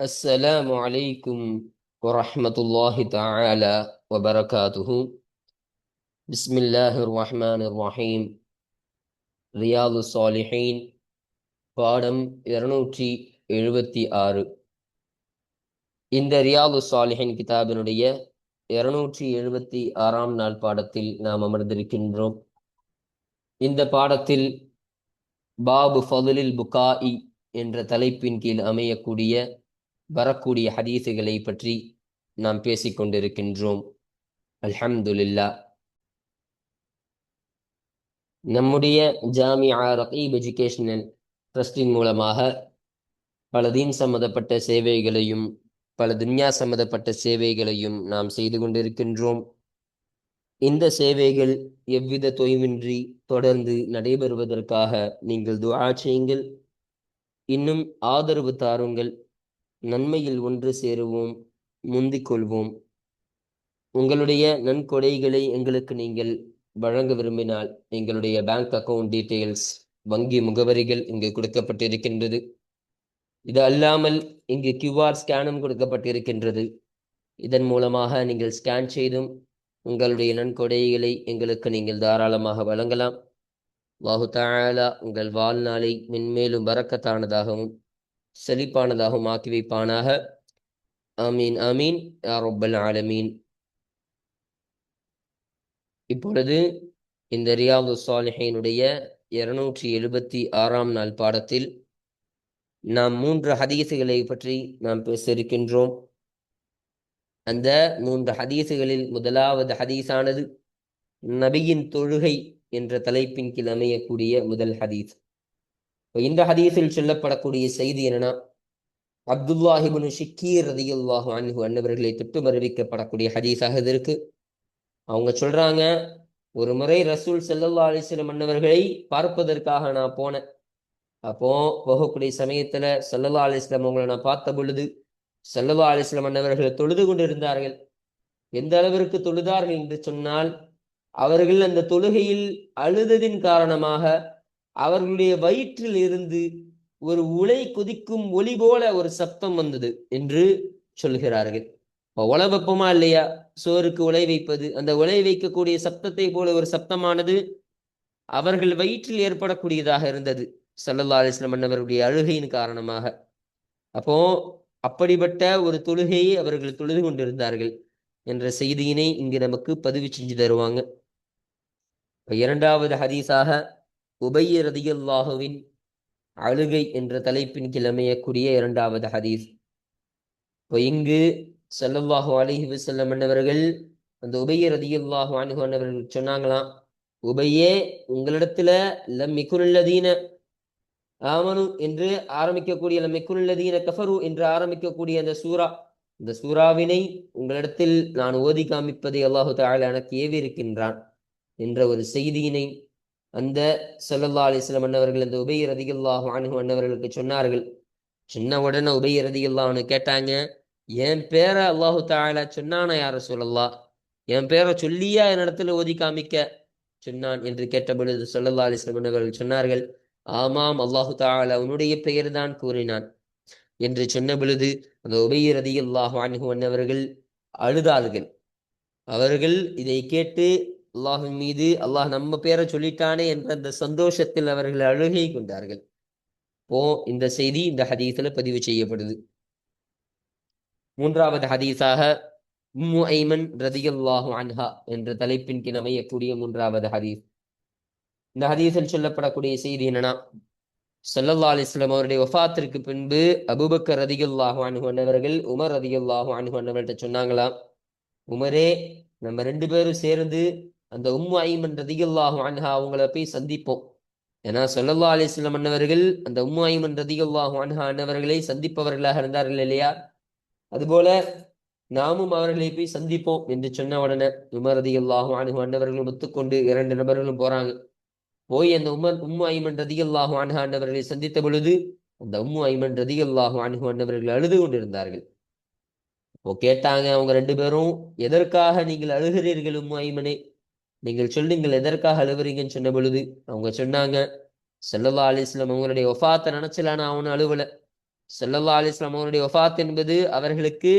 السلام عليكم ورحمة الله تعالى وبركاته بسم الله الرحمن الرحيم ரியாது சாலிஹீன் பாடம் இருநூற்றி எழுபத்தி ஆறு இந்த ரியாது சாலிஹின் கிதாபினுடைய இருநூற்றி எழுபத்தி ஆறாம் நாள் பாடத்தில் நாம் அமர்ந்திருக்கின்றோம் இந்த பாடத்தில் பாபு ஃபதுலில் புகாஇ என்ற தலைப்பின் கீழ் அமையக்கூடிய வரக்கூடிய ஹதீசுகளை பற்றி நாம் பேசிக்கொண்டிருக்கின்றோம் அல்ஹம்துல்லா நம்முடைய ஜாமியா ரகீப் எஜுகேஷனல் ட்ரஸ்டின் மூலமாக பல தீன் சம்மந்தப்பட்ட சேவைகளையும் பல துன்யா சம்மந்தப்பட்ட சேவைகளையும் நாம் செய்து கொண்டிருக்கின்றோம். இந்த சேவைகள் எவ்வித தொய்வின்றி தொடர்ந்து நடைபெறுவதற்காக நீங்கள் துவா செய்யுங்கள். இன்னும் ஆதரவு தாருங்கள். நன்மையில் ஒன்று சேருவோம். முந்திக் கொள்வோம். உங்களுடைய நன்கொடைகளை எங்களுக்கு நீங்கள் வழங்க விரும்பினால் எங்களுடைய பேங்க் அக்கவுண்ட் டீட்டெயில்ஸ் வங்கி முகவரிகள் இங்கு கொடுக்கப்பட்டிருக்கின்றது. இது அல்லாமல் இங்கு கியூஆர் ஸ்கேனும் கொடுக்கப்பட்டிருக்கின்றது. இதன் மூலமாக நீங்கள் ஸ்கேன் செய்தும் உங்களுடைய நன்கொடைகளை எங்களுக்கு நீங்கள் தாராளமாக வழங்கலாம். வாஹு தாலா உங்கள் வாழ்நாளை மென்மேலும் வரக்கத்தானதாகவும் செழிப்பானதாகவும் ஆக்கி வைப்பானாக. அமீன் அமீன் யா ஆலமீன். இப்பொழுது இந்த ரியாது சாலிஹினுடைய இருநூற்றி எழுபத்தி ஆறாம் நாள் பாடத்தில் நாம் மூன்று ஹதீசுகளை பற்றி நாம் பேச இருக்கின்றோம் அந்த மூன்று ஹதீசுகளில் முதலாவது ஹதீஸானது நபியின் தொழுகை என்ற தலைப்பின் கீழ் அமையக்கூடிய முதல் ஹதீஸ். இந்த ஹதீஸில் சொல்லப்படக்கூடிய செய்தி என்னன்னா அப்துல்லாஹிபுன் ஷிக்கீர் ரதியுல்லாஹு அன்ஹு அன்னவர்களை தொட்டு மறுவிக்கப்படக்கூடிய ஹதீஸாக இது இருக்கு. அவங்க சொல்றாங்க ஒரு முறை ரசூல் செல்லல்லா அலிஸ்லம் அன்னவர்களை பார்ப்பதற்காக நான் போனேன். அப்போ போகக்கூடிய சமயத்துல செல்லல்லா அலிஸ்லாம் அவங்களை நான் பார்த்த பொழுது செல்லல்லா அலிஸ்லாம் அன்னவர்கள் தொழுது கொண்டிருந்தார்கள். எந்த அளவிற்கு தொழுதார்கள் என்று சொன்னால் அவர்கள் அந்த தொழுகையில் அழுததின் காரணமாக அவர்களுடைய வயிற்றில் இருந்து ஒரு உலை கொதிக்கும் ஒளி போல ஒரு சப்தம் வந்தது என்று சொல்கிறார்கள். உலை வெப்பமா இல்லையா? சோருக்கு உலை வைப்பது அந்த உலை வைக்கக்கூடிய சப்தத்தை போல ஒரு சப்தமானது அவர்கள் வயிற்றில் ஏற்படக்கூடியதாக இருந்தது. சல்லல்லா அலிஸ்லாம் அண்ணவருடைய அழுகையின் காரணமாக. அப்போ அப்படிப்பட்ட ஒரு தொழுகையை அவர்கள் தொழுது கொண்டிருந்தார்கள் என்ற செய்தியினை இங்கு நமக்கு பதிவு செஞ்சு தருவாங்க. இரண்டாவது ஹதீஸாக உபைய ரதியுல்லாஹுவின் அழுகை என்ற தலைப்பின் கிழமையக்கூடிய இரண்டாவது ஹதீஸ். இப்போ இங்கு செல்லல்லாஹு அலிஹி வசல்லம் அண்ணவர்கள் அந்த உபைய ரதியுல்லாஹு அணுகு அண்ணவர்கள் சொன்னாங்களாம் உபையே உங்களிடத்துல லம்மிக்குல்லதீன ஆமனு என்று ஆரம்பிக்கக்கூடிய லம்மிக்குல்லதீன கஃபரு என்று ஆரம்பிக்கக்கூடிய அந்த சூரா இந்த சூறாவினை உங்களிடத்தில் நான் ஓதி காமிப்பதை அல்லாஹு தாலா எனக்கு ஏவி இருக்கின்றான் என்ற ஒரு செய்தியினை அந்த சல்லல்லா அலிஸ்லம் அண்ணவர்கள் அந்த உபய ரதியுல்லாஹு அனுகு சொன்னார்கள். சின்ன உடனே உபய கேட்டாங்க என் பேரை அல்லாஹு தாலா சொன்னானா யார சொல்லல்லா என் பேரை சொல்லியா என்னிடத்துல ஓதி காமிக்க? சொன்னான் என்று கேட்ட பொழுது சொல்லல்லா அலிஸ்லம் அண்ணவர்கள் சொன்னார்கள் ஆமாம் அல்லாஹு தாலா உன்னுடைய பெயர் தான் கூறினான். என்று சொன்ன பொழுது அந்த உபயரதி அல்லாஹு அனுகு அன்னவர்கள் அழுதார்கள். அவர்கள் இதை கேட்டு அல்லாஹின் மீது அல்லாஹ் நம்ம பேரை சொல்லிட்டானே என்ற அந்த சந்தோஷத்தில் அவர்கள் அழுகை கொண்டார்கள். போ இந்த செய்தி இந்த ஹதீஸில் பதிவு செய்யப்படுது. மூன்றாவது ஹதீஸாக உம்மு ஐமன் ரதியல்லாஹு அன்ஹா என்ற தலைப்பின் கீழ் அமையக்கூடிய மூன்றாவது ஹதீஸ். இந்த ஹதீஸில் சொல்லப்படக்கூடிய செய்தி என்னன்னா சல்லல்லா அலிஸ்லாம் அவருடைய ஒஃபாத்திற்கு பின்பு அபுபக்கர் ரதியுல்லாஹு அனுகு உமர் ரதியுல்லாஹு அனுகு சொன்னாங்களாம் உமரே நம்ம ரெண்டு பேரும் சேர்ந்து அந்த உம்மு ஐமன் ரதியுல்லாஹு அன்ஹா அவங்கள போய் சந்திப்போம். ஏன்னா சொல்லல்லா அலிஸ்லம் அன்னவர்கள் அந்த உம்மு ஐமன் ரதியுல்லாஹு அன்ஹா அன்னவர்களை சந்திப்பவர்களாக இருந்தார்கள் இல்லையா? அதுபோல நாமும் அவர்களை போய் சந்திப்போம் என்று சொன்ன உடனே உமர் ரதி அனுகு அன்னவர்களும் ஒத்துக்கொண்டு இரண்டு நபர்களும் போறாங்க. போய் அந்த உமர் உம்மு ஐமன் ரதிகல்லாஹு அல்லாஹும் அனுகு அன்னவர்களை சந்தித்த பொழுது அந்த உம்மு ஐமன் ரதிகல்லாஹு அனுகு அன்னவர்கள் அழுது கொண்டிருந்தார்கள். இப்போ கேட்டாங்க அவங்க ரெண்டு பேரும் எதற்காக நீங்கள் அழுகிறீர்கள் உம்மு ஐமனே? நீங்கள் சொல்லுங்கள் எதற்காக அழுவுறீங்கன்னு சொன்ன பொழுது அவங்க சொன்னாங்க செல்லல்லா அலிஸ்லாம் அவங்களுடைய ஒஃபாத்தை நினைச்சல நான் அவனு அழுவல. செல்லல்லா அலிஸ்லாம் வஸல்லம் அவருடைய என்பது அவர்களுக்கு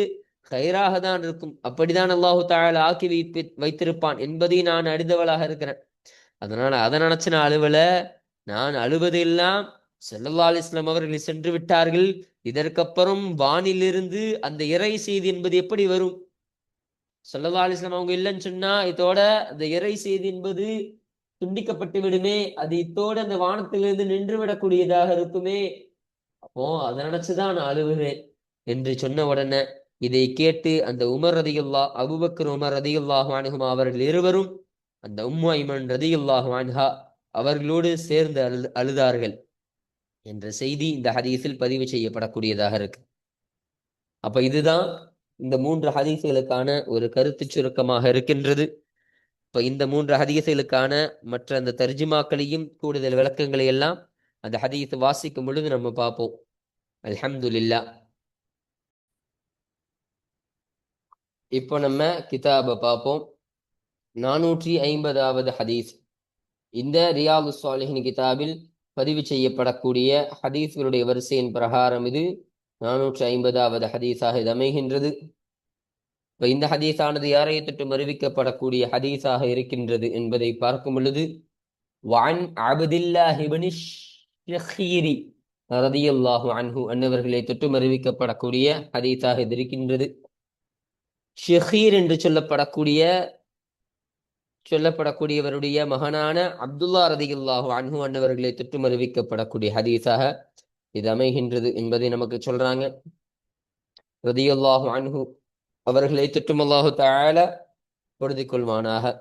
கயிறாக தான் இருக்கும். அப்படிதான் அல்லாஹு தாயால ஆக்கி வைப்பி வைத்திருப்பான் என்பதை நான் அறிந்தவளாக இருக்கிறேன். அதனால அதை நினைச்சு நான் அழுவல. நான் அழுவதெல்லாம் ஸல்லல்லாஹு அலைஹி அவர்கள் சென்று விட்டார்கள். இதற்கப்புறம் வானிலிருந்து அந்த இறை செய்தி என்பது எப்படி வரும்? ஸல்லல்லாஹு அலிஸ்லாம் அவங்க இல்லைன்னு சொன்னா இதோட அந்த இறை செய்தி என்பது துண்டிக்கப்பட்டு விடுமே அது இத்தோட அந்த வானத்திலிருந்து நின்று விடக்கூடியதாக இருக்குமே. அப்போ அதை நினைச்சுதான் நான் அழுவுவேன் என்று சொன்ன உடனே இதை கேட்டு அந்த உமர் ரதியுல்லா அபுபக்கர் உமர் ரதியுல்லாஹு அனுகுமா அவர்கள் இருவரும் அந்த உம்மு ஐமன் ரதியுல்லாஹு அன்ஹா அவர்களோடு சேர்ந்து அழு அழுதார்கள் என்ற செய்தி இந்த ஹதீஸில் பதிவு செய்யப்படக்கூடியதாக இருக்கு. அப்ப இதுதான் இந்த மூன்று ஹதீசுகளுக்கான ஒரு கருத்து சுருக்கமாக இருக்கின்றது. இப்ப இந்த மூன்று ஹதீசுகளுக்கான மற்ற அந்த தர்ஜிமாக்களையும் கூடுதல் விளக்கங்களை எல்லாம் அந்த ஹதீஸ் வாசிக்கும் பொழுது நம்ம பார்ப்போம். அல்ஹம்துல்லா இப்போ நம்ம கிதாபை பார்ப்போம். நானூற்றி ஐம்பதாவது ஹதீஸ். இந்த ரியாது சாலிஹின் கிதாபில் பதிவு செய்யப்படக்கூடிய ஹதீஸ்களுடைய வரிசையின் பிரகாரம் இது. நானூற்றி ஐம்பதாவது ஹதீஸாக இது அமைகின்றது. இப்போ இந்த ஹதீஸானது யாரை தொட்டும் அறிவிக்கப்படக்கூடிய ஹதீஸாக இருக்கின்றது என்பதை பார்க்கும் பொழுது வான் அபதில்லாஹிபனி ஷஹீரி ரதியுல்லாஹு அன்ஹு அன்னவர்களை தொட்டும் அறிவிக்கப்படக்கூடிய ஹதீஸாக இது இருக்கின்றது. ஷஹீர் என்று சொல்லப்படக்கூடிய சொல்லப்படக்கூடியவருடைய மகனான அப்துல்லா ரதியுல்லாஹு அன்ஹு அன்னவர்களை தொட்டும் அறிவிக்கப்படக்கூடிய ஹதீஸாக இது அமைகின்றது என்பதை நமக்கு சொல்றாங்க. ரதியுல்லாஹு அன்ஹு அவர்களை தொட்டும் அல்லாஹு தால பொருதி கொள்வானாக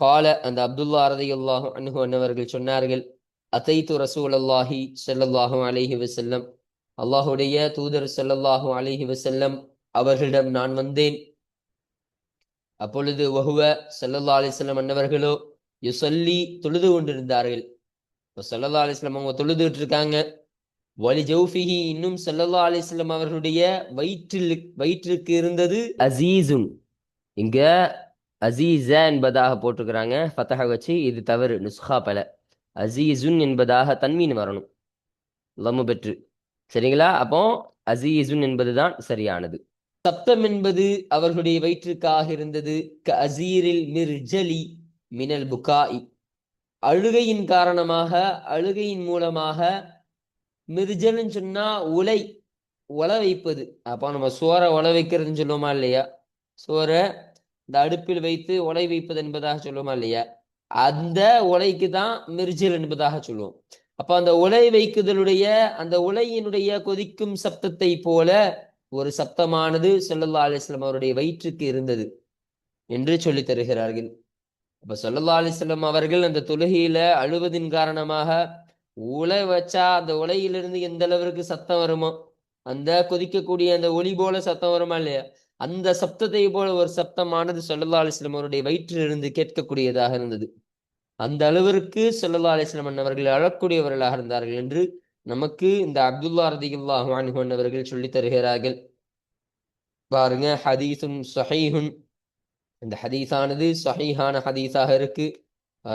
கால அந்த அப்துல்லா ரதியுல்லாஹு அன்ஹு அன்னவர்கள் சொன்னார்கள் அத்தைத்து ரசூல் அல்லாஹி செல்லல்லாஹு அலைஹி வசல்லம் அல்லாஹுடைய தூதர் செல்லல்லாஹு அலைஹி வசல்லம் அவர்களிடம் நான் வந்தேன். அப்பொழுது வஹுவ சல்லல்லா அலிஸ்லாம் அன்னவர்களோ யுசல்லி தொழுது கொண்டிருந்தார்கள். இப்போ சல்லல்லா அலிஸ்லாம் அவங்க தொழுதுட்டு இருக்காங்க. வலி ஜவுஃபிஹி இன்னும் சல்லல்லா அலிஸ்லம் அவர்களுடைய வயிற்றில் வயிற்றுக்கு இருந்தது அசீசுன் இங்க அசீஸ என்பதாக போட்டிருக்கிறாங்க. ஃபத்தஹ வச்சு இது தவறு நுஸ்ஹா பல. அசீசுன் என்பதாக தன்மீன் வரணும். லம்மு பெற்று. சரிங்களா? அப்போ அசீசுன் என்பதுதான் சரியானது. சப்தம் என்பது அவர்களுடைய வயிற்றுக்காக இருந்தது. க அசீரில் மிர்ஜலி மினல் புகாய் அழுகையின் காரணமாக அழுகையின் மூலமாக மிர்ஜல்னு சொன்னா உலை உல வைப்பது. அப்போ நம்ம சோறை உல வைக்கிறதுன்னு சொல்லுவோமா இல்லையா? சோரை இந்த அடுப்பில் வைத்து உலை வைப்பது என்பதாக சொல்லுவோமா இல்லையா? அந்த உலைக்கு தான் மிர்ஜல் என்பதாக சொல்லுவோம். அப்ப அந்த உலை வைக்குதலுடைய அந்த உலையினுடைய கொதிக்கும் சப்தத்தை போல ஒரு சப்தமானது சொல்லல்லா அலிஸ்லாம் அவருடைய வயிற்றுக்கு இருந்தது என்று சொல்லி தருகிறார்கள். அப்ப சொல்லல்லா அலிஸ்லாம் அவர்கள் அந்த தொழுகையில அழுவதின் காரணமாக உலை வச்சா அந்த உலையிலிருந்து எந்த அளவிற்கு சத்தம் வருமோ அந்த கொதிக்கக்கூடிய அந்த ஒளி போல சத்தம் வருமா இல்லையா? அந்த சப்தத்தை போல ஒரு சப்தமானது சொல்லல்லா அலிஸ்லம் அவருடைய வயிற்றிலிருந்து கேட்கக்கூடியதாக இருந்தது. அந்த அளவிற்கு சொல்லல்லா அலிஸ்லாம் அவர்கள் அழக்கூடியவர்களாக இருந்தார்கள் என்று நமக்கு இந்த அப்துல்லா ரதிகுல்லாஹு அன்ஹு அவர்கள் சொல்லி தருகிறார்கள். பாருங்க ஹதீசுன் சஹீஹுன் இந்த ஹதீஸானது சஹீஹான ஹதீஸாக இருக்கு.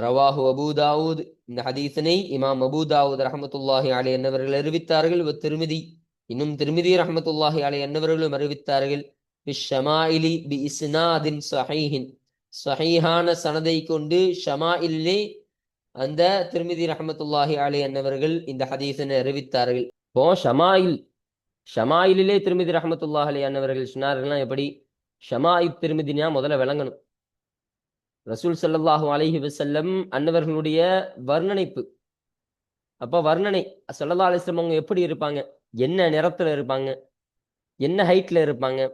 ரவாஹு அபூதாவூத் இந்த ஹதீசனை இமாம் அபூதாவூத் ரஹமத்துல்லாஹி அலை என்னவர்கள் அறிவித்தார்கள். திருமிதி இன்னும் திருமிதி ரஹமத்துல்லாஹி அலை என்னவர்களும் அறிவித்தார்கள். ஷமாயிலி பி இஸ்னாதின் சஹீஹின். சஹீஹான சனதை கொண்டு ஷமாயிலே அந்த திருமிதி ரஹமத்துல்லாஹி அலி என்னவர்கள் இந்த ஹதீசனை அறிவித்தார்கள். இப்போ ஷமாயில் ஷமாயிலே திருமிதி ரஹமத்துல்லாஹ் அலி என்னவர்கள் சொன்னார்கள்லாம் எப்படி? ஷமாயித் திருமிதினா முதல்ல விளங்கணும். ரசூல் சல்லாஹூ அலஹி வசல்லம் அன்னவர்களுடைய வர்ணனைப்பு. அப்போ வர்ணனை சல்லா அலிஸ்லம் அவங்க எப்படி இருப்பாங்க? என்ன நிறத்துல இருப்பாங்க? என்ன ஹைட்ல இருப்பாங்க?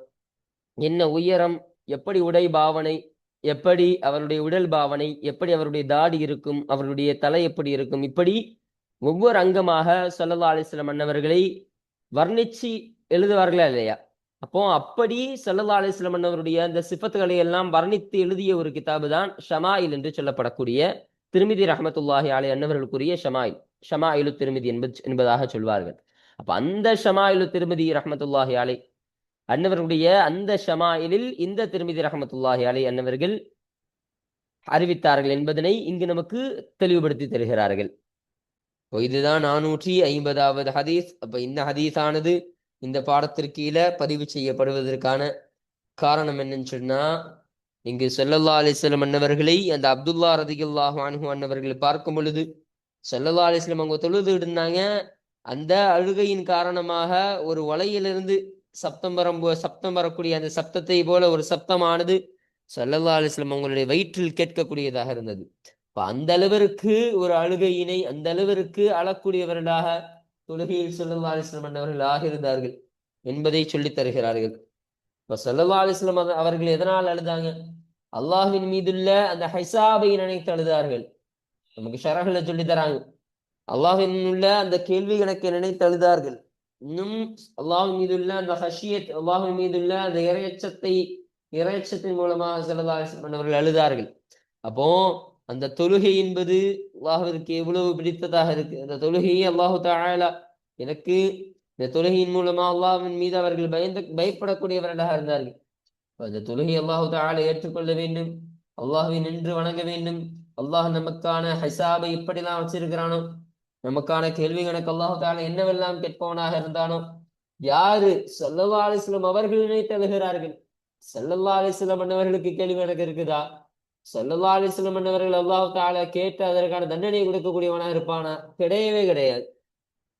என்ன உயரம்? எப்படி உடை பாவனை? எப்படி அவருடைய உடல் பாவனை? எப்படி அவருடைய தாடி இருக்கும்? அவருடைய தலை எப்படி இருக்கும்? இப்படி ஒவ்வொரு அங்கமாக சொல்லல்லா அலிஸ்லம் அன்னவர்களை வர்ணிச்சு எழுதுவார்களா இல்லையா? அப்போ அப்படி சல்லல்லா அலிஸ்லமன் அவருடைய அந்த சிஃபத்துகளை எல்லாம் வர்ணித்து எழுதிய ஒரு கிதாபு தான் ஷமாயில் என்று சொல்லப்படக்கூடிய திருமிதி ரஹமத்துல்லாஹி அலை அன்னவர்களுக்குரிய ஷமாயில். ஷமாயிலு திருமிதி என்பது என்பதாக சொல்வார்கள். அப்ப அந்த ஷமாயிலு திருமிதி ரஹமத்துல்லாஹி அலை அன்னவர்களுடைய அந்த ஷமாயிலில் இந்த திருமிதி ரஹமத்துல்லாஹி அலை அன்னவர்கள் அறிவித்தார்கள் என்பதனை இங்கு நமக்கு தெளிவுபடுத்தி தருகிறார்கள். இதுதான் நானூற்றி ஐம்பதாவது ஹதீஸ். அப்ப இந்த ஹதீஸானது இந்த பாடத்திற்கீழ பதிவு செய்யப்படுவதற்கான காரணம் என்னன்னு சொன்னா இங்கு செல்லல்லா அலிஸ்லம் அன்னவர்களை அந்த அப்துல்லா ரதிகுல்லாஹ் அனுகு அன்னவர்களை பார்க்கும் பொழுது செல்லல்லா அலிஸ்லம் அவங்க தொழுது இருந்தாங்க. அந்த அழுகையின் காரணமாக ஒரு வலையிலிருந்து சப்தம் வரும் சப்தம் வரக்கூடிய அந்த சப்தத்தை போல ஒரு சப்தமானது சல்லல்லா அலிஸ்லம் அவங்களுடைய வயிற்றில் கேட்கக்கூடியதாக இருந்தது. இப்ப அந்த அளவிற்கு ஒரு அழுகையினை அந்த அளவிற்கு அழக்கூடியவர்களாக தொழுகையில் செல்லல்லா அலிஸ்லம் வஸல்லம் இருந்தார்கள். ஆகியிருந்தார்கள் என்பதை சொல்லித் தருகிறார்கள். இப்ப செல்லல்லா அலிஸ்லம் அவர்கள் எதனால் அழுதாங்க? அல்லாஹுவின் மீதுள்ள அந்த ஹைசாபை நினைத்து அழுதார்கள். நமக்கு ஷரஹ்ல சொல்லி தராங்க. அல்லாஹின் உள்ள அந்த கேள்வி கணக்கை நினைத்து அழுதார்கள். இன்னும் அல்லாஹின் மீதுள்ள அந்த ஹஷியத் அல்லாஹின் மீதுள்ள அந்த இறையச்சத்தை இறையச்சத்தின் மூலமாக செல்லல்லா அலிஸ்லம் அவர்கள் அழுதார்கள். அப்போ அந்த தொழுகை என்பது அல்லாஹுவிற்கு எவ்வளவு பிடித்ததாக இருக்கு. அந்த தொழுகையை அல்லாஹு தாழலா எனக்கு இந்த தொழுகையின் மூலமா அல்லாஹ்வின் மீது அவர்கள் பயந்து பயப்படக்கூடியவர்களாக இருந்தார்கள். அந்த தொழுகை அல்லாஹு தாழ ஏற்றுக்கொள்ள வேண்டும். அல்லாஹுவை நின்று வணங்க வேண்டும். அல்லாஹ் நமக்கான ஹிசாபை எப்படிலாம் வச்சிருக்கிறானோ நமக்கான கேள்வி கணக்கு அல்லாஹு தாழ என்னவெல்லாம் கேட்பவனாக இருந்தானோ யாரு ஸல்லல்லாஹு அலிஸ்லம் அவர்கள் நினைத்து அழுகிறார்கள்? ஸல்லல்லாஹு அலிஸ்லம் அண்ணவர்களுக்கு கேள்வி கணக்கு இருக்குதா? ஸல்லல்லாஹு அலைஹி வஸல்லம் அன்னவர்கள் அல்லாஹு தால கேட்டு அதற்கான தண்டனை கொடுக்கக்கூடியவனாக இருப்பானா? கிடையவே கிடையாது.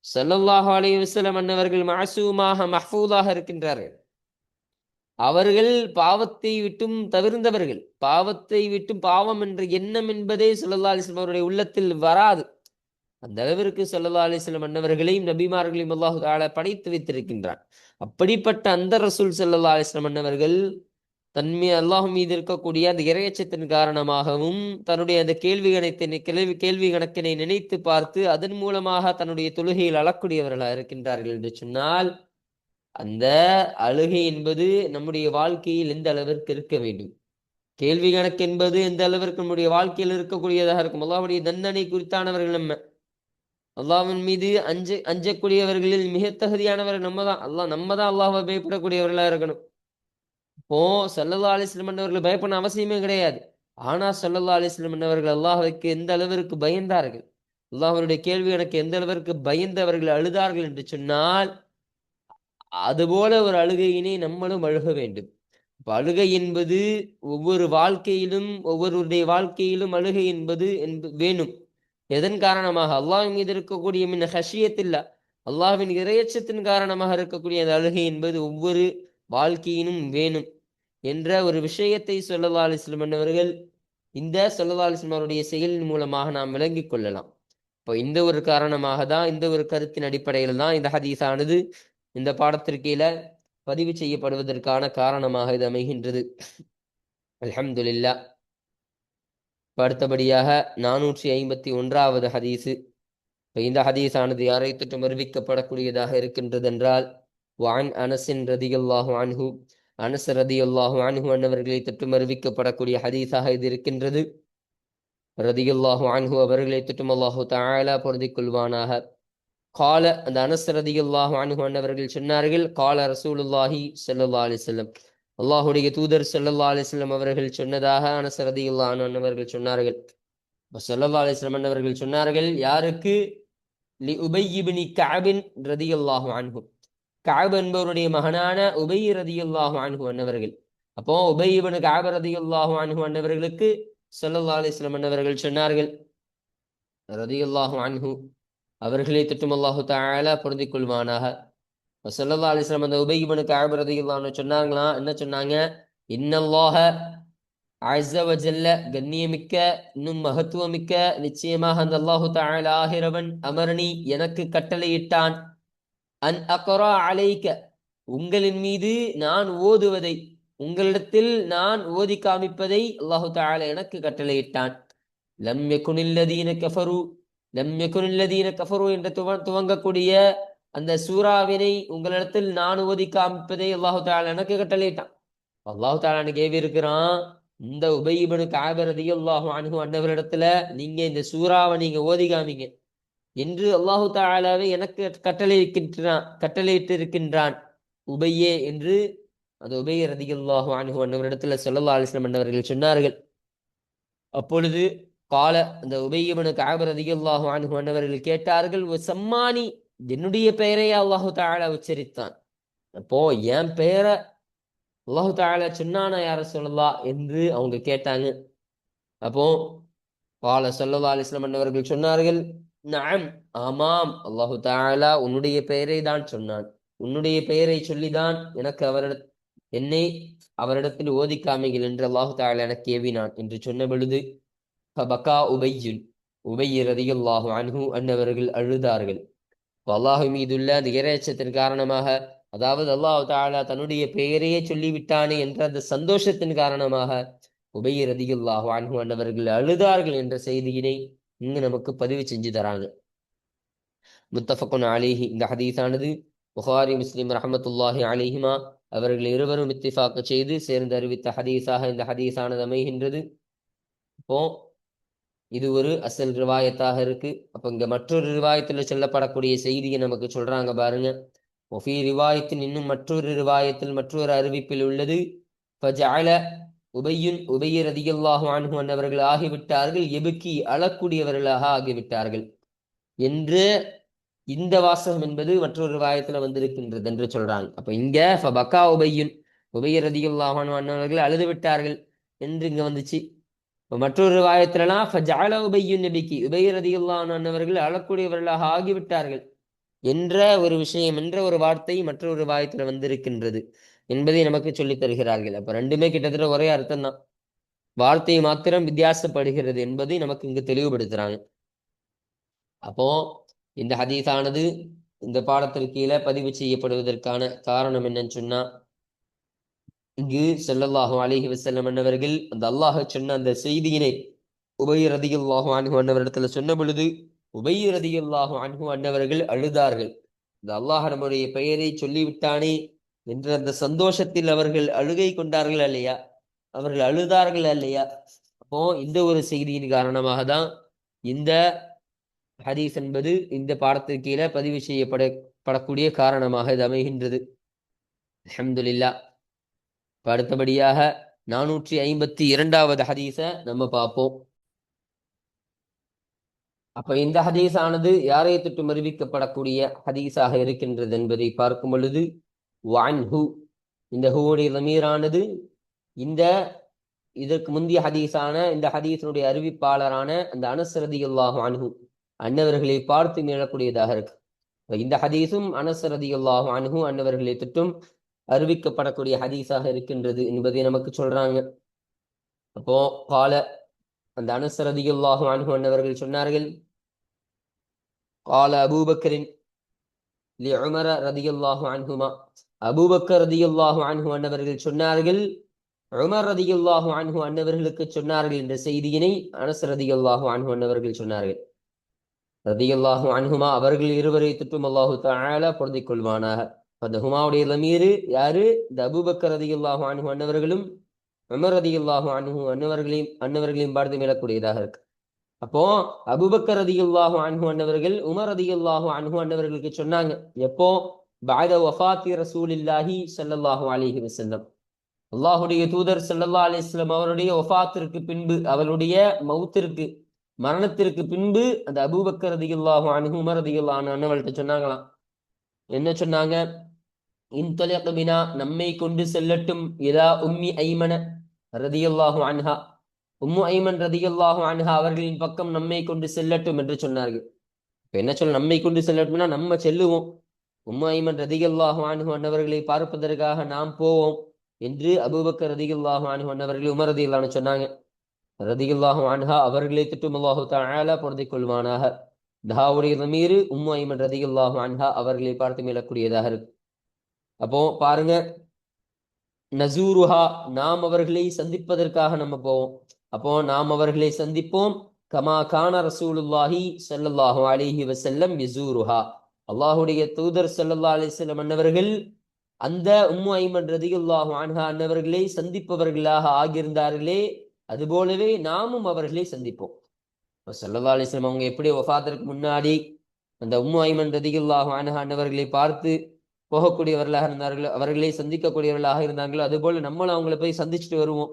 ஸல்லல்லாஹு அலி வஸல்லம் அன்னவர்கள் மாசூமாக மஹ்ஃபூதாக இருக்கின்றார்கள். அவர்கள் பாவத்தை விட்டும் தவிர்ந்தவர்கள். பாவத்தை விட்டும் பாவம் என்ற எண்ணம் என்பதே ஸல்லல்லாஹு அலிஸ்லம் அவருடைய உள்ளத்தில் வராது. அந்த அளவிற்கு ஸல்லல்லாஹு அலிஸ்லம் அன்னவர்களையும் நபிமார்களையும் அல்லாஹு தால படைத்து வைத்திருக்கின்றான். அப்படிப்பட்ட அந்த ரசூல் ஸல்லல்லாஹு அலிஸ்லம் அன்னவர்கள் தன்மை அல்லாஹ் மீது இருக்கக்கூடிய அந்த இறையச்சத்தின் காரணமாகவும் தன்னுடைய அந்த கேள்வி கணத்தினை கேள்வி கேள்வி கணக்கினை நினைத்து பார்த்து அதன் மூலமாக தன்னுடைய தொழுகையில் அழக்கூடியவர்களாக இருக்கின்றார்கள் என்று சொன்னால் அந்த அழுகை என்பது நம்முடைய வாழ்க்கையில் எந்த அளவிற்கு இருக்க வேண்டும்? கேள்வி கணக்கு என்பது எந்த அளவிற்கு நம்முடைய வாழ்க்கையில் இருக்கக்கூடியதாக இருக்கும்? அல்லாவுடைய தண்டனை குறித்தானவர்கள் நம்ம. அல்லாவின் மீது அஞ்ச அஞ்சக்கூடியவர்களில் மிக தகுதியானவர்கள் நம்ம தான் அல்லாஹ் நம்ம தான் அல்லாஹ்வை பயப்படக்கூடியவர்களாக இருக்கணும். இப்போ சல்லல்லா அலிஸ்லம் அவர்கள் பயப்பட அவசியமே கிடையாது. ஆனா சல்லல்லா அலிஸ்லம் அவர்கள் அல்லாஹுக்கு எந்த அளவிற்கு பயந்தார்கள்? அல்லாஹருடைய கேள்வி எனக்கு எந்த அளவிற்கு பயந்தவர்கள் அழுதார்கள் என்று சொன்னால் அதுபோல ஒரு அழுகையினை நம்மளும் அழுக வேண்டும். இப்ப அழுகை என்பது ஒவ்வொரு வாழ்க்கையிலும் ஒவ்வொருடைய வாழ்க்கையிலும் அழுகை என்பது என்பது வேணும் எதன் காரணமாக? அல்லாஹ் மீது இருக்கக்கூடிய மின் ஹஷியத்தில்லா. அல்லாஹ்வின் இறையச்சத்தின் காரணமாக இருக்கக்கூடிய அந்த அழுகை என்பது ஒவ்வொரு வாழ்க்கையினும் வேணும். என்ற ஒரு விஷயத்தை ஸல்லல்லாஹு அலைஹி அவர்கள் இந்த ஸல்லல்லாஹு அவருடைய செயலின் மூலமாக நாம் விளங்கிக் கொள்ளலாம். இப்போ இந்த ஒரு காரணமாக தான் இந்த ஒரு கருத்தின் அடிப்படையில் தான் இந்த ஹதீஸானது இந்த பாடத்திற்கீழ பதிவு செய்யப்படுவதற்கான காரணமாக இது அமைகின்றது. அல்ஹம்துலில்லா. அடுத்தபடியாக நானூற்றி ஐம்பத்தி ஒன்றாவது ஹதீஸு. இப்ப இந்த ஹதீஸானது யாரை தொற்றும் அறிவிக்கப்படக்கூடியதாக இருக்கின்றது என்றால் வான் அனசின் ரதியல்லாஹு அன்ஹு அனசரதி ரதியல்லாஹு அன்ஹு அன்னவர்களை தொற்றும் அறிவிக்கப்படக்கூடிய ஹதீஸாக இது இருக்கின்றது. ரதியுல்லாஹு அன்ஹு அவர்களை தொற்றும் அல்லாஹு தஆலா பொருந்திக் கொள்வானாக. கால அந்த அனஸ் ரதியல்லாஹு அன்ஹு அன்னவர்கள் சொன்னார்கள் கால ரசூலுல்லாஹி ஸல்லல்லாஹு அலைஹி வஸல்லம். அல்லாஹ்வுடைய தூதர் ஸல்லல்லாஹு அலைஹி அவர்கள் சொன்னதாக அனஸ் ரதியல்லாஹு அன்ஹு அன்னவர்கள் சொன்னார்கள். அப்ப ஸல்லல்லாஹு அன்னவர்கள் சொன்னார்கள் யாருக்கு? லி உபையிபினி கபின் ரதி ரதியல்லாஹு அன்ஹு. காப் என்பவருடைய மகனான உபை ரதியுல்லாஹு அன்ஹு அண்ணவர்கள் அப்போ உபை இவனு கஅப் ரதியுல்லாஹு அன்ஹு அண்ணவர்களுக்கு சொல்லல்லா அலிஸ்லாம் அண்ணவர்கள் சொன்னார்கள் ரதியுல்லாஹு அன்ஹு அவர்களை தொட்டும் அல்லாஹு தஆலா பொருந்திக் கொள்வானாக. சொல்லல்லா அலிஸ்லாம் அந்த உபை இவனு கஅப் ரதியல்லாஹு சொன்னாங்களா? என்ன சொன்னாங்க? இன்னல்லாஹ அஸ்ஸ கண்ணியமிக்க இன்னும் மகத்துவமிக்க நிச்சயமாக அந்த அல்லாஹு தஆலா ஆகிறவன் அமரணி எனக்கு கட்டளையிட்டான். அன் அக்ரா அலைக்க உங்களின் மீது நான் ஓதுவதை உங்களிடத்தில் நான் ஓதி காமிப்பதை அல்லாஹு தால எனக்கு கட்டளையிட்டான். லம் யகுனில்லதீன கஃபரு லம் யகுனில்லதீன கஃபரு என்று துவ துவங்கக்கூடிய அந்த சூறாவினை உங்களிடத்தில் நான் ஓதி காமிப்பதை அல்லாஹு தால எனக்கு கட்டளையிட்டான். அல்லாஹு தஆலா எனக்கு ஏவிருக்கிறான் இந்த உபயிபனு காபரதி அல்லாஹு அன்ஹு அண்ணவரிடத்துல நீங்க இந்த சூறாவை நீங்க ஓதி காமிங்க. என்று அல்லாஹு தாலாவே எனக்கு கட்டளையிட்டிருக்கின்றான். கட்டளையிட்டு இருக்கின்றான் உபையே என்று அந்த உபைய ரதியல்லாஹு அணுகு அன்னவரிடத்துல ஸல்லல்லாஹு அலிஸ்லம் அண்ணவர்கள் சொன்னார்கள். அப்பொழுது கால அந்த உபையவனு காபர் அதிகல்லாஹு அணுகு அண்ணவர்கள் கேட்டார்கள் "ஒ சம்மானி என்னுடைய பெயரை அல்லாஹு தாலா உச்சரித்தான். அப்போ என் பெயரை அல்லாஹு தாலா சொன்னானா யார சொல்லலா என்று அவங்க கேட்டாங்க. அப்போ கால சல்லா அலிஸ்லம் அண்ணவர்கள் சொன்னார்கள் நாம் ஆமாம். அல்லாஹு தாலா உன்னுடைய பெயரை தான் சொன்னான். உன்னுடைய பெயரை சொல்லிதான் எனக்கு அவரிட என்னை அவரிடத்தில் ஓதி காமிகள் என்று அல்லாஹு தாலா எனக்கு ஏவினான் என்று சொன்ன பொழுது ஃபபகா உபையுன். உபைய ரதியல்லாஹு அன்ஹு அன்னவர்கள் அழுதார்கள். அல்லாஹு மீதுள்ள அந்த இரையச்சத்தின் காரணமாக அதாவது அல்லாஹு தாலா தன்னுடைய பெயரையே சொல்லிவிட்டானே என்ற அந்த சந்தோஷத்தின் காரணமாக உபைய ரதியுல்லாஹு அன்ஹு அன்னவர்கள் அழுதார்கள் என்ற செய்தியினை இங்கு நமக்கு பதிவு செஞ்சு தராங்க. முத்தஃபக்குன் அலிஹி இந்த ஹதீஸானது புகாரி முஸ்லிம் ரஹமத்துல்லாஹி அலிஹிமா அவர்கள் இருவரும் இத்திஃபாக்கு செய்து சேர்ந்து அறிவித்த ஹதீஸாக இந்த ஹதீஸானது அமைகின்றது. இப்போ இது ஒரு அசல் ரிவாயத்தாக இருக்கு. அப்போ இங்க மற்றொரு ரிவாயத்தில் சொல்லப்படக்கூடிய செய்தியை நமக்கு சொல்றாங்க பாருங்க. ஒஃபி ரிவாயத்தின் இன்னும் மற்றொரு ரிவாயத்தில் மற்றொரு அறிவிப்பில் உள்ளது. உபையுன் உபைய அதிகல்லாக அன்ஹு ஆகிவிட்டார்கள். எபுக்கி அழக்கூடியவர்களாக ஆகிவிட்டார்கள் என்று இந்த வாசகம் என்பது மற்றொரு வாயத்துல வந்திருக்கின்றது என்று சொல்றாங்க. அப்ப இங்க பக்கா உபையுன் உபைய ரதியல்லாஹு அன்ஹு அழுது விட்டார்கள் என்று இங்க வந்துச்சு. மற்றொரு வாயத்திலாம் ஃபஜஅல உபையுன் நபிக்கு உபைய ரதியல்லாஹு அன்னவர்கள் அழக்கூடியவர்களாக ஆகிவிட்டார்கள் என்ற ஒரு விஷயம் என்ற ஒரு வார்த்தை மற்றொரு வாயத்துல வந்திருக்கின்றது. என்பதை நமக்கு சொல்லித் தருகிறார்கள். அப்ப ரெண்டுமே கிட்டத்தட்ட ஒரே அர்த்தம் தான் வார்த்தை மாத்திரம் வித்தியாசப்படுகிறது என்பதை நமக்கு இங்கு தெளிவுபடுத்துறாங்க. அப்போ இந்த ஹதீஸானது இந்த பாடத்திற்கு கீழே பதிவு செய்யப்படுவதற்கான காரணம் என்னன்னு சொன்னா இங்கு ஸல்லல்லாஹு அலிஹி வசல்லம் அன்னவர்கள் அந்த அல்லாஹ் சொன்ன அந்த செய்தியினை உபை ரதியுல்லாஹு அன்ஹு அன்னவரிடத்துல சொன்ன பொழுது உபை அன்ஹு அன்னவர்கள் அழுதார்கள். இந்த அல்லாஹ் நம்முடைய பெயரை சொல்லிவிட்டானே என்ற அந்த சந்தோஷத்தில் அவர்கள் அழுகை கொண்டார்கள் இல்லையா அவர்கள் அழுதார்கள் இல்லையா அப்போ இந்த ஒரு செய்தியின் காரணமாக தான் இந்த ஹதீஸ் என்பது இந்த பாடத்திற்கு கீழே பதிவு செய்யப்பட படக்கூடிய காரணமாக இது அமைகின்றது. அஹமதுல்லா அடுத்தபடியாக நானூற்றி ஐம்பத்தி இரண்டாவது ஹதீஸ நம்ம பார்ப்போம். அப்ப இந்த ஹதீஸானது யாரை தொட்டு அறிவிக்கப்படக்கூடிய ஹதீஸாக இருக்கின்றது என்பதை பார்க்கும் பொழுது வான்ஹு இந்த ஹூவுடைய லமீரானது இந்த இதற்கு முந்தைய ஹதீஸான இந்த ஹதீஸினுடைய அறிவிப்பாளரான அந்த அனசரதி அல்லாஹு அனுகு அன்னவர்களை பார்த்து மீளக்கூடியதாக இருக்கு. இந்த ஹதீஸும் அனசரதி அல்லாஹு அனுகு அன்னவர்களை திட்டும் அறிவிக்கப்படக்கூடிய ஹதீஸாக இருக்கின்றது என்பதை நமக்கு சொல்றாங்க. அப்போ கால அந்த அனசரதி அல்லாஹு அனுகு அன்னவர்கள் சொன்னார்கள் கால அபூபக்கரின் லி உமர ரதியுல்லாஹு அன்ஹுமா. அபூபக்கர் ரதியுல்லாஹு அன்ஹு அன்னவர்கள் சொன்னார்கள் உமர் ரதியுல்லாஹு அன்ஹு அன்னவர்களுக்கு சொன்னார்கள் என்ற செய்தியினை அனஸ் ரதியுல்லாஹு அன்ஹு அன்னவர்கள் சொன்னார்கள். ரதியுல்லாஹு அன்ஹுமா அவர்கள் இருவரை திட்டும் அல்லாஹு தாழ பொருந்திக் கொள்வானாக அந்த ஹுமாவுடைய லமீரு யாரு? இந்த அபூபக்கர் ரதியுல்லாஹு அன்ஹு அன்னவர்களும் உமர் ரதியுல்லாஹு அன்ஹு அன்னவர்களையும் அன்னவர்களையும் பார்த்து மீளக்கூடியதாக இருக்கு. அப்போ அபுபக்கர் ரதியுல்லாஹு அன்ஹு அன்னவர்கள் உமர் ரதியுல்லாஹு அன்ஹு அன்னவர்களுக்கு சொன்னாங்க எப்போ? பாத வஃபாத்தி ரசூலில்லாஹி சல்லல்லாஹு அலிஹி வசல்லம் அல்லாஹுடைய தூதர் சல்லல்லா அலிஸ்லம் அவருடைய ஒஃபாத்திற்கு பின்பு அவருடைய மௌத்திற்கு மரணத்திற்கு பின்பு அந்த அபூபக்கர் ரதியுல்லாஹு அன்ஹு உமர் ரதியுல்லாஹு சொன்னாங்களாம். என்ன சொன்னாங்க? இன்தலிக் பினா நம்மை கொண்டு செல்லட்டும் இதா உம்மி ஐமன ரதியுல்லாஹு அன்ஹா. உம்மு ஐமன் ரதியுல்லாஹு அன்ஹா அவர்களின் பக்கம் நம்மை கொண்டு செல்லட்டும் என்று சொன்னார்கள். இப்ப என்ன சொல்ல நம்மை கொண்டு செல்லட்டும்னா நம்ம செல்லுவோம். உம்மாயிமன் ரதிகல்லாஹு ரதியுல்லாஹு அன்ஹு அன்னவர்களை பார்ப்பதற்காக நாம் போவோம் என்று அபுபக்கர் ரதிகல்லாஹு அன்ஹு அன்னவர்கள் உமர் ரதியுல்லான்னு சொன்னாங்க. ரதிகல்லாஹு அன்ஹா அவர்களை திட்டும் அல்லாஹு தஆலா பொருந்தி கொள்வானாக. தாவுடைய தமீரு உம்மாயிமன் ரதிகல்லாஹு அன்ஹா அவர்களை பார்த்து மீளக்கூடியதாக இருக்கு. அப்போ பாருங்க நசூருஹா நாம் அவர்களை சந்திப்பதற்காக நம்ம போவோம். அப்போ நாம் அவர்களை சந்திப்போம். கமா கான ரசூலுல்லாஹி சல்லாஹு அலிஹி வசல்லம் யசூருஹா. அல்லாஹுடைய தூதர் செல்லல்லா அலிஸ்லம் அன்னவர்கள் அந்த உம்மு ஐமன் ரதியுல்லாஹு அன்ஹா அன்னவர்களை சந்திப்பவர்களாக ஆகியிருந்தார்களே அதுபோலவே நாமும் அவர்களை சந்திப்போம். இப்போ ஸல்லல்லாஹு அவங்க எப்படி ஒஃபாதருக்கு முன்னாடி அந்த உம்மு ஐமன் ரதியுல்லாஹு அன்ஹா அன்னவர்களை பார்த்து போகக்கூடியவர்களாக இருந்தார்களோ அவர்களை சந்திக்கக்கூடியவர்களாக இருந்தாங்களோ அதுபோல நம்மளும் அவங்கள போய் சந்திச்சுட்டு வருவோம்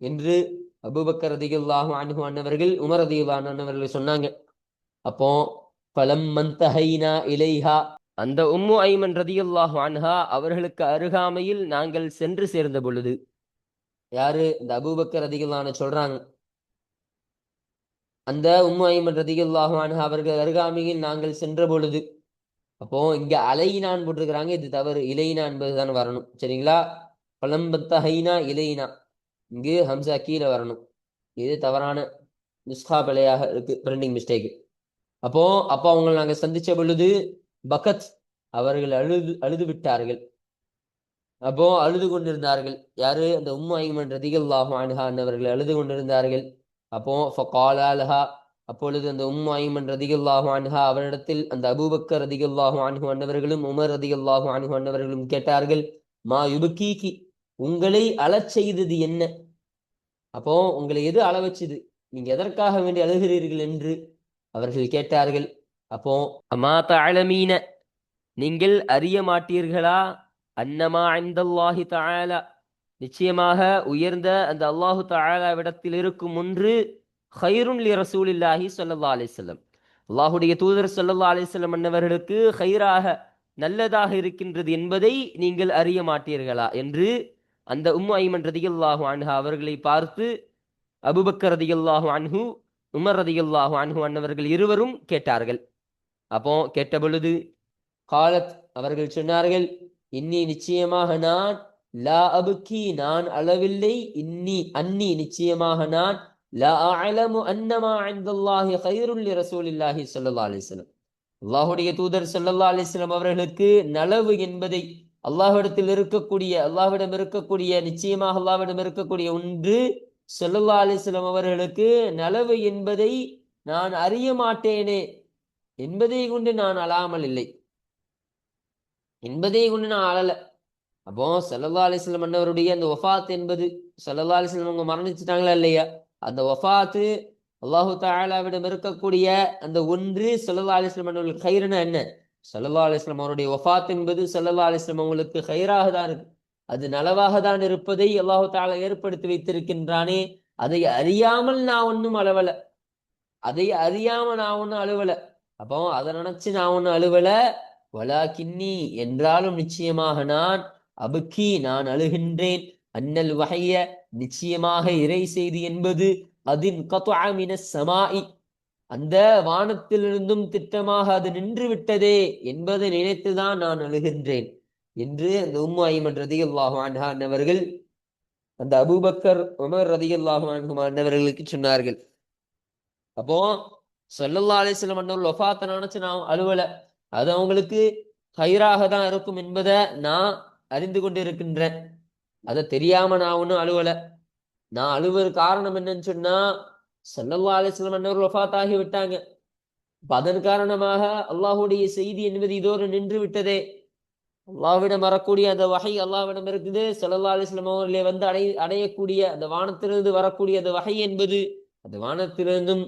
என்று அபூபக்கர் ரதியுல்லாஹு அன்ஹு அன்னவர்கள் உமர் ரதியுல்லாஹு அன்னவர்கள் சொன்னாங்க. அப்போ பலம் மந்தஹைனா இலைஹா அந்த உம்மு ஐமன் ரதியுல்லாஹு அன்ஹா அவர்களுக்கு அருகாமையில் நாங்கள் சென்று சேர்ந்த பொழுது. யாரு? இந்த அபூபக்கர் ரதியுல்லான்னு சொல்றாங்க. அந்த உம்மு ஐமன் ரதியுல்லாஹு அன்ஹா அவர்கள் அருகாமையில் நாங்கள் சென்ற பொழுது. அப்போ இங்க அலையினான் போட்டிருக்கிறாங்க. இது தவறு. இலையினா என்பதுதான் வரணும். சரிங்களா? பழம்பத்தஹைனா இலையினா இங்கு ஹம்சா கீழே வரணும். இது தவறான நுஸ்கா பிழையாக இருக்கு. பிரிண்டிங் மிஸ்டேக் அப்போ அப்போ அவங்களை நாங்கள் சந்திச்ச பொழுது பகத் அவர்கள் அழுது அழுது விட்டார்கள். அப்போ அழுது கொண்டிருந்தார்கள். யாரு? அந்த உம்மு ஐமன் ரதிகல்லாஹு அன்ஹா அவர்கள் அழுது கொண்டிருந்தார்கள். அப்போ ஃபகாலாலஹா அப்பொழுது அந்த உம்மு ரதிகல்லாஹு அனுஹா அவரிடத்தில் அந்த அபூபக்கர் ரதிகல்லாஹு அன்ஹு அன்னவர்களும் உமர் ரதிகல்லாஹு அன்ஹு அன்னவர்களும் கேட்டார்கள் மா யுபுகீகி உங்களை அழச் செய்தது என்ன? அப்போ உங்களை எது அழ வச்சுது நீங்க எதற்காக வேண்டி அழுகிறீர்கள் என்று? அவர்கள் கேட்டார்கள் அப்போ அமா தஅலமீன நீங்கள் அறிய மாட்டீர்களா? அன்னமா அந்தல்லாஹி தஆலா. நிச்சயமாக உயர்ந்த அந்த அல்லாஹு தஆலாவிடத்தில் இருக்கும் ஒன்று ஹைருன்லி ரசூலில்லாஹி சொல்லல்லா அலிஸ்லம் அல்லாஹுடைய தூதர் சொல்லல்லா அலிஸ்லம் அன்னவர்களுக்கு ஹைராக நல்லதாக இருக்கின்றது என்பதை நீங்கள் அறிய மாட்டீர்களா? என்று அந்த உம்மு ஐமன் ரதியுல்லாஹு அன்ஹா அவர்களை பார்த்து அபுபக்கர் ரதியுல்லாஹு அன்ஹு உமர் ரதியல்லாஹு அன்ஹு அன்னவர்கள் இருவரும் கேட்டார்கள். அப்போ கேட்ட பொழுது காலத் அவர்கள் சொன்னார்கள் இன்னி நிச்சயமாக நான் லா அபுக்கி நான் அளவில்லை. இன்னி அன்னி நிச்சயமாக நான் லா அலமு அன்னமா அந்தல்லாஹி ஹைருல்லி ரசூலில்லாஹி சொல்லல்லா அலிஸ்லம் அல்லாஹுடைய தூதர் சொல்லல்லா அலிஸ்லம் அவர்களுக்கு நலவு என்பதை அல்லாஹ்விடத்தில் இருக்கக்கூடிய அல்லாஹ்விடம் இருக்கக்கூடிய நிச்சயமாக அல்லாஹ்விடம் இருக்கக்கூடிய ஒன்று ஸல்லல்லாஹு அலிஸ்லம் அவர்களுக்கு நலவு என்பதை நான் அறிய மாட்டேனே. என்பதை கொண்டு நான் அழாமல் இல்லை. என்பதை கொண்டு நான் அழல. அப்போ சல்லா அலிஸ்லம் அண்ணவருடைய அந்த ஒஃபாத் என்பது சல்லா அலிஸ்லம் அவங்க மரணிச்சிட்டாங்களா இல்லையா? அந்த ஒஃபாத்து அல்லாஹு தாலாவிடம் இருக்கக்கூடிய அந்த ஒன்று சல்லா அலிஸ்லம் அண்ணவர்கள் கயிறுனா என்ன? சல்லா அலிஸ்லம் அவருடைய ஒஃபாத் என்பது சல்லா அலிஸ்லம் அவங்களுக்கு கயிறாக தான் இருக்கு. அது நலவாக தான் இருப்பதை அல்லாஹு தாலா ஏற்படுத்தி வைத்திருக்கின்றானே. அதை அறியாமல் நான் ஒன்றும் அளவல அதை அறியாம நான் ஒன்றும் அழுவல. அப்போ அதை நினைச்சு நான் ஒன்றும் அழுவல. வலா கின்னி என்றாலும் நிச்சயமாக நான் அபுக்கி நான் அழுகின்றேன். அன்னல் வகைய நிச்சயமாக இறை செய்தி என்பது அதின் கத்வாமின சமாயி அந்த வானத்திலிருந்தும் திட்டமாக அது நின்று விட்டதே என்பதை நினைத்துதான் நான் அழுகின்றேன். என்று அந்த உம்மு ஐமன் ரதியுல்லாஹு அன்ஹா அன்னவர்கள் அந்த அபூபக்கர் உமர் ரதி அன்ஹுமா அன்னவர்களுக்கு சொன்னார்கள். அப்போ சல்லல்லா அலிஸ்லம் மன்னர் ஒஃபாத்த நினைச்சு நான் அலுவல அது அவங்களுக்கு ஹைராக தான் இருக்கும் என்பதை நான் அறிந்து கொண்டு இருக்கின்றேன் அதை தெரியாம நான் ஒன்றும் அழுவலை. நான் அழுவது காரணம் என்னன்னு சொன்னா சல்லல்லா அலிஸ்லம் மன்னர் ஒஃபாத் ஆகி விட்டாங்க. அதன் காரணமாக அல்லாஹுடைய செய்தி என்பது இதோடு நின்று விட்டதே. அல்லாவிடம் வரக்கூடிய அந்த வகை அல்லாவிடம் இருக்குது. செல்லல்லா அலிஸ்லாம் அவர்களே வந்து அடை அடையக்கூடிய அந்த வானத்திலிருந்து வரக்கூடிய அந்த வகை என்பது அந்த வானத்திலிருந்தும்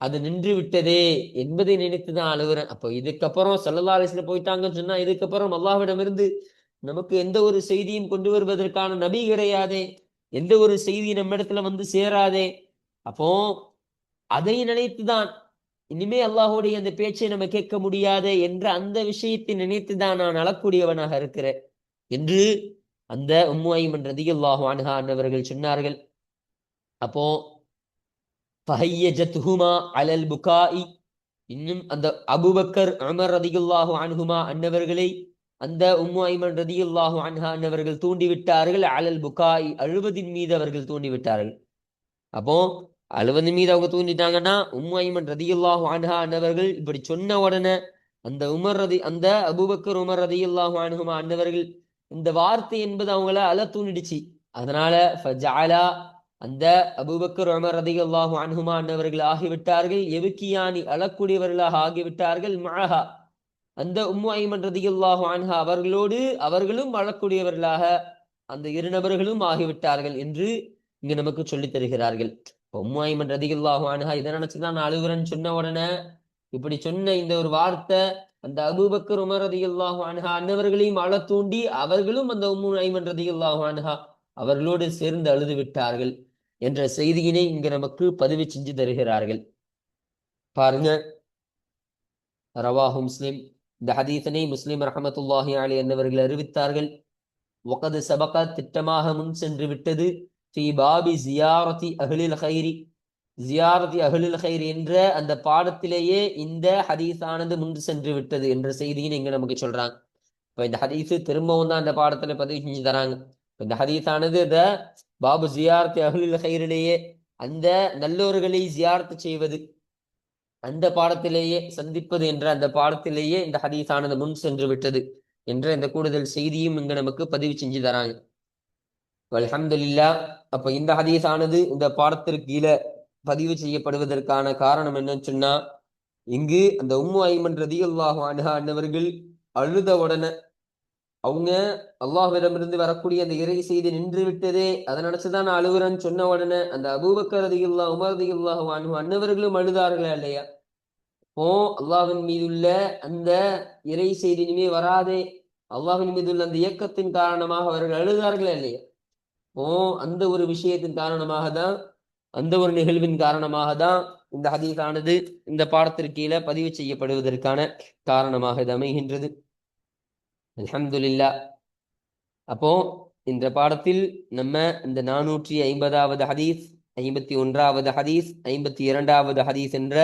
அது நின்று விட்டதே என்பதை நினைத்து தான் அழுகுறேன். அப்போ இதுக்கப்புறம் செல்லல்லா அலிஸ்ல போயிட்டாங்கன்னு சொன்னா இதுக்கப்புறம் அல்லாவிடம் இருந்து நமக்கு எந்த ஒரு செய்தியும் கொண்டு வருவதற்கான நபி கிடையாதே. எந்த ஒரு செய்தி நம்ம இடத்துல வந்து சேராதே. அப்போ அதை நினைத்துதான் இனிமே அல்லாஹுடைய அந்த பேச்சை நம்ம கேட்க முடியாது என்ற அந்த விஷயத்தை நினைத்துதான் நான் அழக்கூடியவனாக இருக்கிறேன் என்று அந்த உம்மு ஐமன் ரதியுல்லாஹு அன்ஹா அன்னவர்கள் சொன்னார்கள். அப்போ ஃபஹையஜத்ஹுமா அலல் புகாயி இன்னும் அந்த அபுபக்கர் அமர் ரதியுல்லாஹு அன்ஹுமா அன்னவர்களை அந்த உம்மு ஐமன் ரதியுல்லாஹு அன்ஹா அன்னவர்கள் தூண்டிவிட்டார்கள். அலல் புகாய் அழுவதின் மீது அவர்கள் தூண்டிவிட்டார்கள். அப்போ அழுவது மீது அவங்க தூண்டிட்டாங்கன்னா உம்மு ரதியுல்லாஹு அன்ஹா அன்னவர்கள் இப்படி சொன்ன உடனே அந்த உமர் ரதி அந்த அபுபக்கர் உமர் ரதியுல்லாஹு அனுகுமா அன்னவர்கள் இந்த வார்த்தை என்பது அவங்கள அழ தூண்டிடுச்சு. அதனால ஃபஜாலா அந்த அபுபக்கர் உமர் ரதியுல்லாஹு அனுகுமா அன்னவர்கள் ஆகிவிட்டார்கள். எவுக்கியானி அழக்கூடியவர்களாக ஆகிவிட்டார்கள். மழகா அந்த உம்மு ஐமன் ரதியுல்லாஹு அன்ஹா அவர்களோடு அவர்களும் அழக்கூடியவர்களாக அந்த இரு நபர்களும் ஆகிவிட்டார்கள் என்று இங்கு நமக்கு சொல்லித் தருகிறார்கள். இப்ப உம்மு ஐமன் ரதியுல்லாஹு இதை நினைச்சுதான் நான் அழுகுறேன்னு சொன்ன உடனே இப்படி சொன்ன இந்த ஒரு வார்த்தை அந்த அபுபக்கர் உமர் ரதியுல்லாஹு அன்ஹா அன்னவர்களையும் அழ தூண்டி அவர்களும் அந்த உம்மு ஐமன் ரதியுல்லாஹு அவர்களோடு சேர்ந்து அழுது விட்டார்கள் என்ற செய்தியினை இங்கு நமக்கு பதிவு செஞ்சு தருகிறார்கள். பாருங்க. ரவாஹு முஸ்லிம். இந்த ஹதீசனை முஸ்லிம் ரஹமத்துல்லாஹி அலி என்பவர்கள் அறிவித்தார்கள். ஒகது சபக திட்டமாக முன் சென்று விட்டது. ஃபி பாபி ஜியாரதி அஹ்லில் ஹைரி ஜியாரதி அஹ்லில் ஹைர் என்ற அந்த பாடத்திலேயே இந்த ஹதீஸானது முன் சென்று விட்டது என்ற செய்தியை இங்க நமக்கு சொல்றாங்க. இப்ப இந்த ஹதீஸு திரும்பவும் தான் அந்த பாடத்துல பதிவு செஞ்சு தராங்க. இந்த ஹதீஸானது இந்த பாபு ஜியாரத்தி அஹ்லில் ஹைரிலேயே அந்த நல்லோர்களை ஜியார்த்து செய்வது அந்த பாடத்திலேயே சந்திப்பது என்ற அந்த பாடத்திலேயே இந்த ஹதீஸானது முன் சென்று விட்டது என்ற இந்த கூடுதல் செய்தியும் இங்க நமக்கு பதிவு செஞ்சு தராங்க. அலமதுல்லா அப்ப இந்த ஹதீஸானது இந்த பாடத்திற்கு கீழே பதிவு செய்யப்படுவதற்கான காரணம் என்னன்னு சொன்னா இங்கு அந்த உம்மு ஐமன் ரதி அல்லாஹ் அன்னவர்கள் அழுத உடனே அவங்க அல்லாஹ்விடமிருந்து வரக்கூடிய அந்த இறை செய்தி நின்று விட்டதே அதை நினைச்சுதான் நான் அழுகுறேன்னு சொன்ன உடனே அந்த அபூபக்கர் ரதியுல்லா உமர் ரதியுல்லாஹ் அன்ஹு அன்னவர்களும் அழுதார்களா இல்லையா? ஓ அல்லாஹின் மீதுள்ள அந்த இறை செய்தி இனிமே வராதே. அல்லாஹின் மீதுள்ள அந்த இயக்கத்தின் காரணமாக அவர்கள் அழுதார்களா இல்லையா? ஓ அந்த ஒரு விஷயத்தின் காரணமாக தான் அந்த ஒரு நிகழ்வின் காரணமாக தான் இந்த ஹதீஸானது இந்த பாடத்திற்கீழே பதிவு செய்யப்படுவதற்கான காரணமாக இது அமைகின்றது. அலமதுல்லா அப்போ இந்த பாடத்தில் நம்ம இந்த நானூற்றி ஐம்பதாவது ஹதீஸ் ஐம்பத்தி ஒன்றாவது ஹதீஸ் ஐம்பத்தி இரண்டாவது ஹதீஸ் என்ற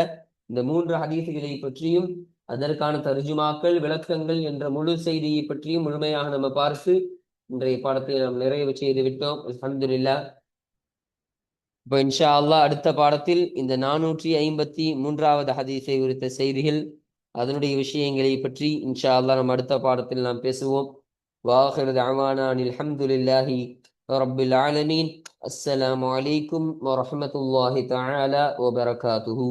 இந்த மூன்று ஹதீசுகளை பற்றியும் அதற்கான தர்ஜுமாக்கள் விளக்கங்கள் என்ற முழு செய்தியை பற்றியும் முழுமையாக நம்ம பார்த்து இன்றைய பாடத்தை நாம் நிறைவு செய்து விட்டோம் அல்ஹம்துலில்லா. இப்போ இன்ஷா அல்லாஹ் அடுத்த பாடத்தில் இந்த நானூற்றி ஐம்பத்தி மூன்றாவது ஹதீஸை குறித்த செய்திகள் அதனுடைய விஷயங்களை பற்றி இன்ஷா அல்லாஹ் நம்ம அடுத்த பாடத்தில் நாம் பேசுவோம். வாஹிர் தஅவானா அனில் ரப்பில் ஆலமீன். அஸ்ஸலாமு அலைக்கும் வரஹ்மத்துல்லாஹி தஆலா வபரகாத்துஹு